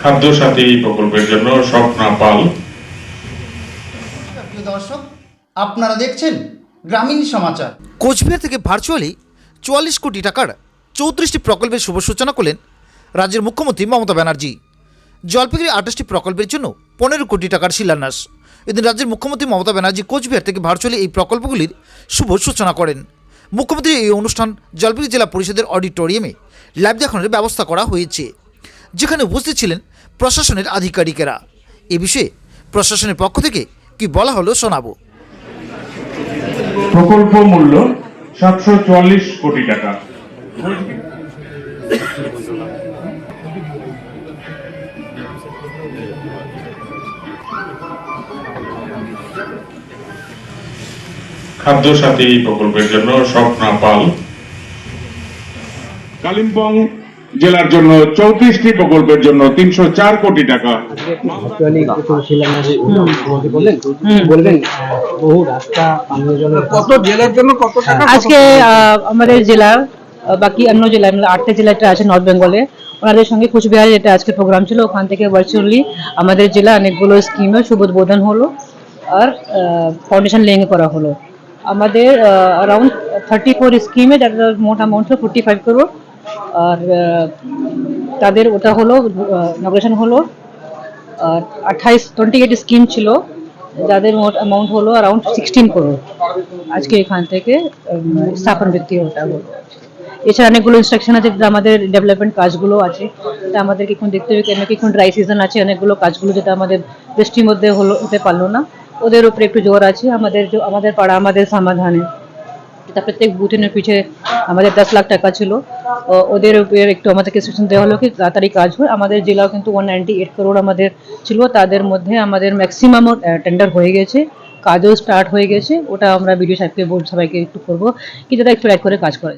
খাদ্য সাথী প্রকল্পের জন্য স্বপ্না পাল। প্রিয় দর্শক আপনারা দেখছেন গ্রামীণ সমাচার। কোচবিহার থেকে ভার্চুয়ালি চুয়াল্লিশ কোটি টাকার চৌত্রিশটি প্রকল্পের শুভ সূচনা করলেন রাজ্যের মুখ্যমন্ত্রী মমতা ব্যানার্জি। জলপাইগুড়ি আঠাশটি প্রকল্পের জন্য পনেরো কোটি টাকার শিলান্যাস। এদিন রাজ্যের মুখ্যমন্ত্রী মমতা ব্যানার্জি কোচবিহার থেকে ভার্চুয়ালি এই প্রকল্পগুলির শুভ সূচনা করেন। মুখ্যমন্ত্রী এই অনুষ্ঠান জলপাইগুড়ি জেলা পরিষদের অডিটোরিয়ামে লাইভ দেখানোর ব্যবস্থা করা হয়েছে। যেখানে উপস্থিত ছিলেন প্রশাসনের আধিকারিকেরা। এ বিষয়ে প্রশাসনের পক্ষ থেকে কি বলা হলো শোনাবো। প্রকল্প মূল্য সাতশো চুয়াল্লিশ কোটি টাকা। খাদ্য সাথী প্রকল্পের জন্য স্বপ্না পাল। কালিম্পং জেলার জন্য চৌত্রিশটি প্রকল্পের জন্য তিনশো চার কোটি টাকা। কত জেলার জন্য কত আজকে আমাদের জেলার বাকি অন্য জেলায় মানে আটটা জেলা যেটা আছে নর্থ বেঙ্গলে ওনাদের সঙ্গে কুচবিহারে যেটা আজকে প্রোগ্রাম ছিল ওখান থেকে ভার্চুয়ালি আমাদের জেলা অনেকগুলো স্কিমের শুভ উদ্বোধন হলো আর ফাউন্ডেশন লেং করা হলো। আমাদের অ্যারাউন্ড থার্টি ফোর স্কিমে যার মোট অ্যামাউন্ট হলো ফোর্টি ফাইভ করোড় আর তাদের ওটা হলো নগ্রেশন হলো, আর আঠাইশ টোয়েন্টি এইট স্কিম ছিল, যাদের মোট অ্যামাউন্ট হলো অ্যারাউন্ড সিক্সটিন করোড় আজকে এখান থেকে স্থাপন ব্যক্তি ওটা হলো। এছাড়া অনেকগুলো ইনস্ট্রাকশন আছে, যেটা আমাদের ডেভেলপমেন্ট কাজগুলো আছে এটা আমাদেরকে এখন দেখতে হবে কেন এখন ড্রাই সিজন আছে, অনেকগুলো কাজগুলো যেটা আমাদের বৃষ্টির মধ্যে হলো, হতে পারল না। ওদের উপরে একটু জোর আছে, আমাদের আমাদের পাড়া, আমাদের সমাধানে। প্রত্যেক বুথিনের পিছে আমাদের দশ লাখ টাকা ছিল। ওদের উপরে একটু আমাদেরকে সেশন দেওয়া হলো কি তাড়াতাড়ি কাজ হয়। আমাদের জেলাও কিন্তু ওয়ান নাইনটি এইট করোড় আমাদের ছিল। তাদের মধ্যে আমাদের ম্যাক্সিমাম টেন্ডার হয়ে গেছে। কাজও স্টার্ট হয়ে গেছে। ওটা আমরা বিডিও সাহেবকে বোর্ড সবাইকে একটু করব। কি যারা একটু এক করে কাজ করে